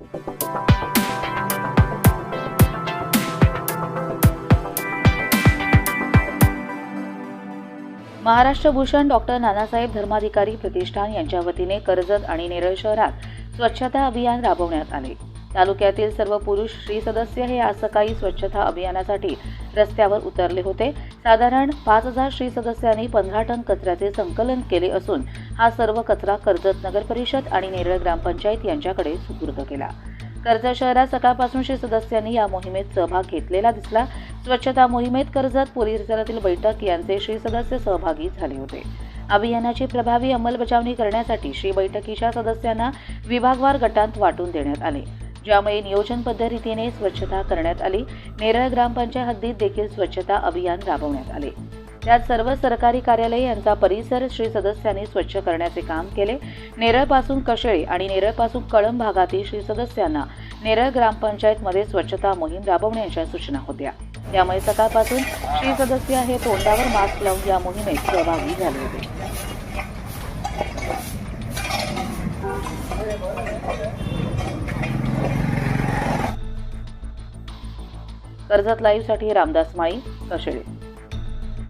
Maharashtra Bhushan doctor Nanasaheb Dharmadhikari प्रतिष्ठान यांच्या वतीने कर्जत आणि नेरळ शहरात स्वच्छता अभियान राबवण्यात आले. तालुक्यातील सर्व पुरुष श्री सदस्य हे आज सकाळी स्वच्छता अभियानासाठी रस्त्यावर उतरले होते. साधारण पाच हजार श्री सदस्यांनी पंधरा टन कचऱ्याचे संकलन केले असून हा सर्व कचरा कर्जत नगर परिषद आणि नेरळ ग्रामपंचायत यांच्याकडे सुपूर्द केला. कर्जत शहरात सकाळपासून श्री सदस्यांनी या मोहिमेत सहभाग घेतलेला दिसला. स्वच्छता मोहिमेत कर्जत परिसरातील बैठक यांचे श्री सदस्य सहभागी झाले होते. अभियानाची प्रभावी अंमलबजावणी करण्यासाठी श्री बैठकीच्या सदस्यांना विभागवार गटांत वाटून देण्यात आले. ज्यामुळे नियोजनबद्ध रीतीने स्वच्छता करण्यात आली. नेरळ ग्रामपंचायत हद्दीत देखील स्वच्छता अभियान राबवण्यात आले. त्यात सर्व सरकारी कार्यालय यांचा परिसर श्री सदस्यांनी स्वच्छ करण्याचे काम केले. नेरळपासून कशेळी आणि नेरळपासून कळंब भागातील श्री सदस्यांना नेरळ ग्रामपंचायतमध्ये स्वच्छता मोहीम राबवण्याच्या सूचना होत्या. त्यामुळे सकाळपासून श्री सदस्य हे तोंडावर मास्क लावून या मोहिमेत सहभागी झाले होते. कर्जत लाईव्हसाठी रामदास माई कशेळी.